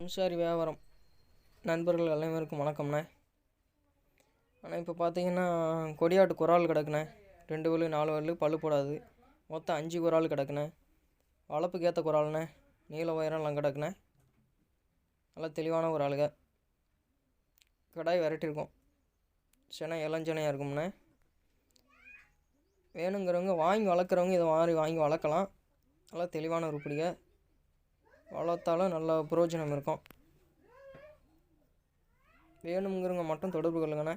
மின்சாரி வியாபாரம். நண்பர்கள் அனைவருக்கும் வணக்கம்ண்ணே. ஆனால் இப்போ பார்த்தீங்கன்னா கொடியாட்டு குறால் கிடக்குண்ணே. ரெண்டு வலு நாலு வலு பல்லு போடாது. மொத்தம் அஞ்சு குறால் கிடக்குண்ணே. வளர்ப்புக்கு ஏற்ற குறால்ண்ணே நீல உயரம்லாம் கிடக்குண்ணே. நல்லா தெளிவான ஒரு ஆளுங்க கடாய் விரட்டியிருக்கோம் சென்னை இளஞ்சனையாக இருக்கும்ண்ணே. வேணுங்கிறவங்க வாங்கி வளர்க்குறவங்க இதை மாதிரி வாங்கி வளர்க்கலாம். நல்லா தெளிவான உருப்படியாக வளர்த்தாலும் நல்ல பிரயோஜனம் இருக்கும். வேணுங்கிறவங்க மட்டும் தொடர்பு கொள்ளுங்கண்ணே